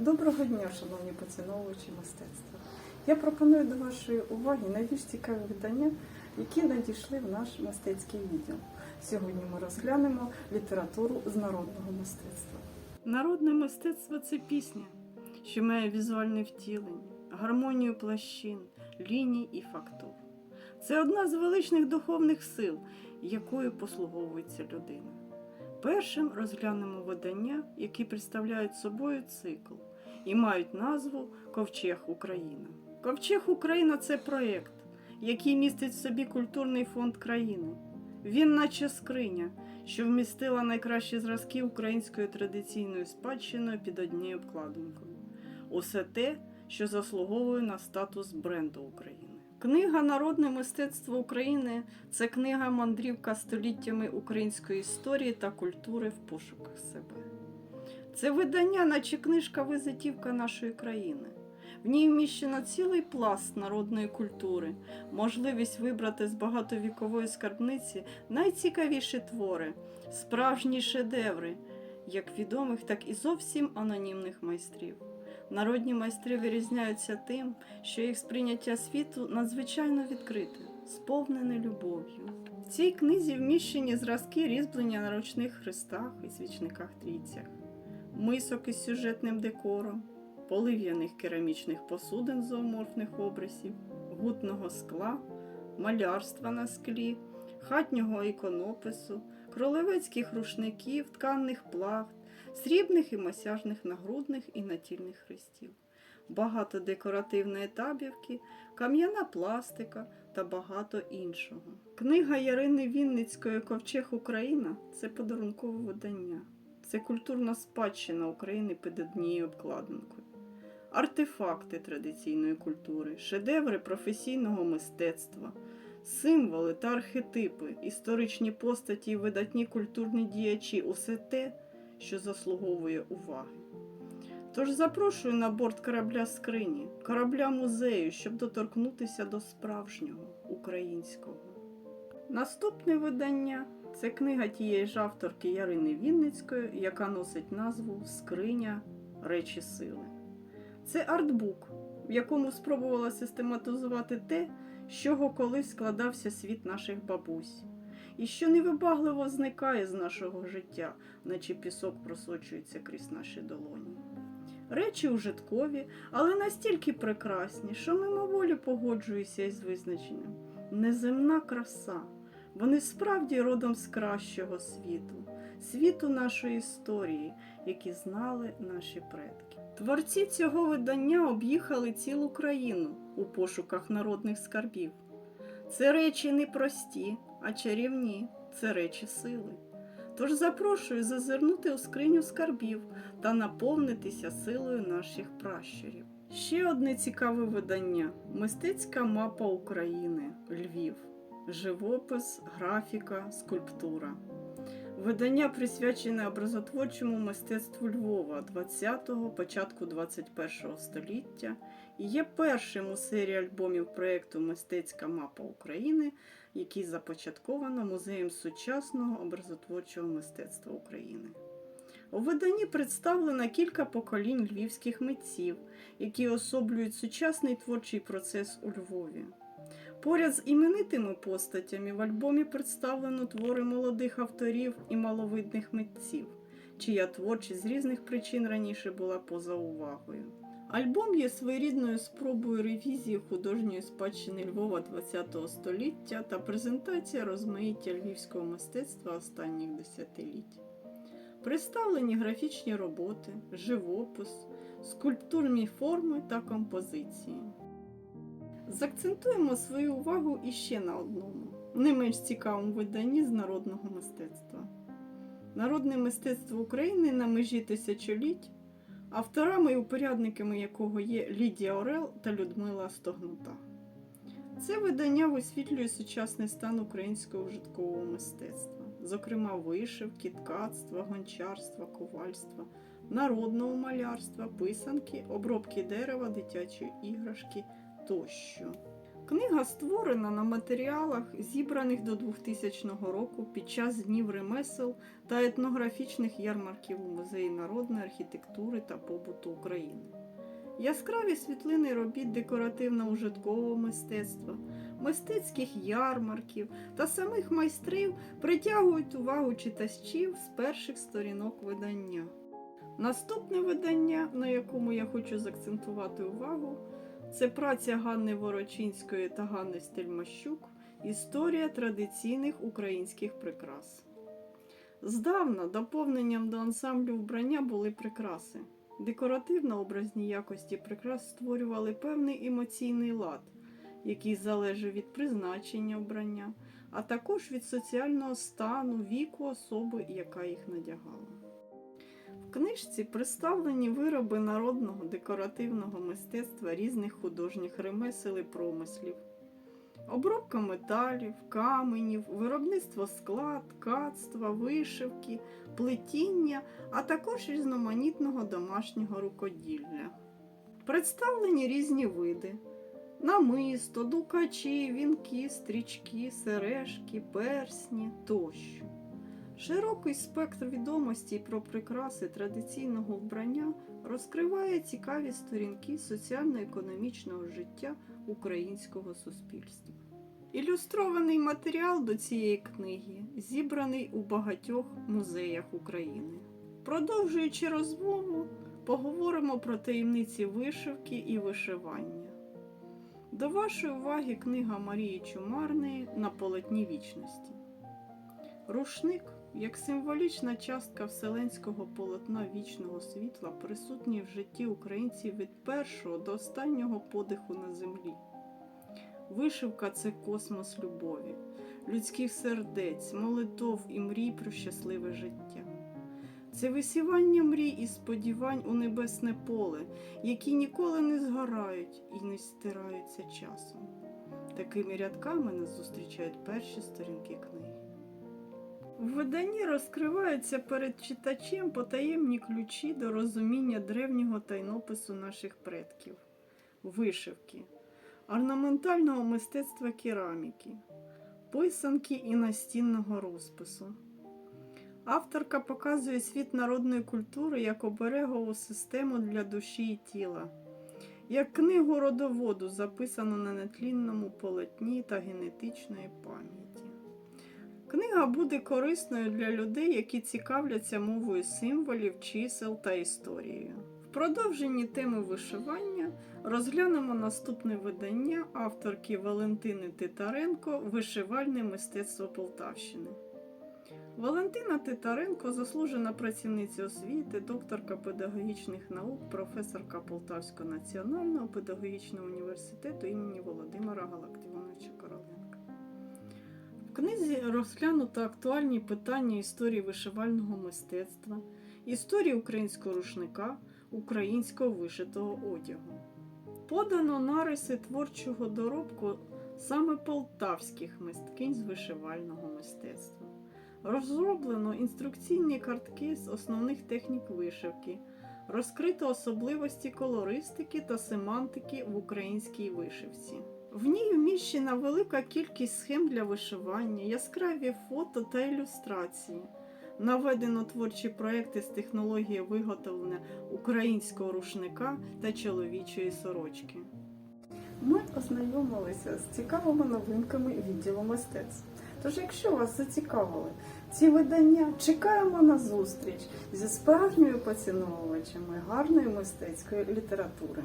Доброго дня, шановні поціновувачі мистецтва. Я пропоную до вашої уваги найбільш цікаві видання, які надійшли в наш мистецький відділ. Сьогодні ми розглянемо літературу з народного мистецтва. Народне мистецтво це пісня, що має візуальне втілення, гармонію плащин, ліній і фактур. Це одна з величних духовних сил, якою послуговується людина. Першим розглянемо видання, які представляють собою цикл і мають назву Ковчег Україна. Ковчег Україна це проєкт, який містить в собі культурний фонд країни. Він, наче скриня, що вмістила найкращі зразки української традиційної спадщини під однією обкладинкою. Усе те, що заслуговує на статус бренду України. Книга Народне мистецтво України це книга мандрівка століттями української історії та культури в пошуках себе. Це видання, наче книжка визитівка нашої країни. В ній вміщено цілий пласт народної культури, можливість вибрати з багатовікової скарбниці найцікавіші твори, справжні шедеври, як відомих, так і зовсім анонімних майстрів. Народні майстри вирізняються тим, що їх сприйняття світу надзвичайно відкрите, сповнене любов'ю. В цій книзі вміщені зразки різьблення на ручних хрестах і свічниках трійцях, мисок із сюжетним декором, полив'яних керамічних посудин зооморфних обрисів, гутного скла, малярства на склі, хатнього іконопису, кролевецьких рушників, тканних плахт, срібних і масяжних нагрудних і натільних хрестів, багато декоративної табівки, кам'яна пластика та багато іншого. Книга Ярини Вінницької Ковчег Україна це подарункове видання. Це культурна спадщина України під однією обкладинкою. Артефакти традиційної культури, шедеври професійного мистецтва, символи та архетипи, історичні постаті і видатні культурні діячі усе те, що заслуговує уваги. Тож запрошую на борт корабля скрині, корабля музею, щоб доторкнутися до справжнього українського. Наступне видання це книга тієї ж авторки Ярини Вінницької, яка носить назву Скриня речі сили. Це артбук, в якому спробувала систематизувати те, з чого колись складався світ наших бабусь і що невибагливо зникає з нашого життя, наче пісок просочується крізь наші долоні. Речі ужиткові, але настільки прекрасні, що мимоволі погоджуюся із визначенням. Неземна краса. Вони справді родом з кращого світу, світу нашої історії, які знали наші предки. Творці цього видання об'їхали цілу країну у пошуках народних скарбів. Це речі не прості, а чарівні це речі сили. Тож запрошую зазирнути у скриню скарбів та наповнитися силою наших пращурів. Ще одне цікаве видання мистецька мапа України Львів. Живопис, графіка, скульптура. Видання присвячене образотворчому мистецтву Львова 20-го, початку 21-го століття і є першим у серії альбомів проєкту Мистецька мапа України, який започатковано Музеєм сучасного образотворчого мистецтва України. У виданні представлено кілька поколінь львівських митців, які особлюють сучасний творчий процес у Львові. Поряд з іменитими постатями в альбомі представлено твори молодих авторів і маловидних митців, чия творчість з різних причин раніше була поза увагою. Альбом є своєрідною спробою ревізії художньої спадщини Львова ХХ століття та презентація розмаїття львівського мистецтва останніх десятиліть. Представлені графічні роботи, живопис, скульптурні форми та композиції. Закцентуємо свою увагу іще на одному, не менш цікавому виданні з народного мистецтва. Народне мистецтво України на межі тисячоліть, авторами і упорядниками якого є Лідія Орел та Людмила Стогнута. Це видання висвітлює сучасний стан українського ужиткового мистецтва, зокрема вишивки, ткацтва, гончарства, ковальства, народного малярства, писанки, обробки дерева, дитячої іграшки тощо. Книга створена на матеріалах, зібраних до 2000 року під час днів ремесел та етнографічних ярмарків у Музеї народної архітектури та побуту України. Яскраві світлини робіт декоративно-ужиткового мистецтва, мистецьких ярмарків та самих майстрів притягують увагу читачів з перших сторінок видання. Наступне видання, на якому я хочу закцентувати увагу, це праця Ганни Ворочинської та Ганни Стельмащук Історія традиційних українських прикрас. Здавна доповненням до ансамблю вбрання були прикраси. Декоративно-образні якості прикрас створювали певний емоційний лад, який залежав від призначення вбрання, а також від соціального стану, віку особи, яка їх надягала. Книжці представлені вироби народного декоративного мистецтва різних художніх ремесел і промислів, обробка металів, каменів, виробництво скла, ткацтва, вишивки, плетіння, а також різноманітного домашнього рукоділля. Представлені різні види: намисто, дукачі, вінки, стрічки, сережки, персні тощо. Широкий спектр відомостей про прикраси традиційного вбрання розкриває цікаві сторінки соціально-економічного життя українського суспільства. Ілюстрований матеріал до цієї книги зібраний у багатьох музеях України. Продовжуючи розмову, поговоримо про таємниці вишивки і вишивання. До вашої уваги книга Марії Чумарної на полотні вічності. Рушник, як символічна частка вселенського полотна вічного світла, присутній в житті українців від першого до останнього подиху на землі. Вишивка це космос любові, людських сердець, молитов і мрій про щасливе життя. Це висівання мрій і сподівань у небесне поле, які ніколи не згорають і не стираються часом. Такими рядками нас зустрічають перші сторінки книги. В виданні розкриваються перед читачем потаємні ключі до розуміння древнього тайнопису наших предків, вишивки, орнаментального мистецтва кераміки, писанки і настінного розпису. Авторка показує світ народної культури як оберегову систему для душі і тіла, як книгу родоводу, записану на нетлінному полотні та генетичної пам'яті. Книга буде корисною для людей, які цікавляться мовою символів, чисел та історією. В продовженні теми вишивання розглянемо наступне видання авторки Валентини Титаренко Вишивальне мистецтво Полтавщини. Валентина Титаренко заслужена працівниця освіти, докторка педагогічних наук, професорка Полтавського національного педагогічного університету імені Володимира Галактионовича Короленка. В книзі розглянуто актуальні питання історії вишивального мистецтва, історії українського рушника, українського вишитого одягу. Подано нариси творчого доробку саме полтавських мисткинь з вишивального мистецтва. Розроблено інструкційні картки з основних технік вишивки, розкрито особливості колористики та семантики в українській вишивці. В ній вміщена велика кількість схем для вишивання, яскраві фото та ілюстрації. Наведено творчі проекти з технології виготовлення українського рушника та чоловічої сорочки. Ми ознайомилися з цікавими новинками відділу мистецтв. Тож, якщо вас зацікавили ці видання, чекаємо на зустріч зі справжніми поціновувачами гарної мистецької літератури.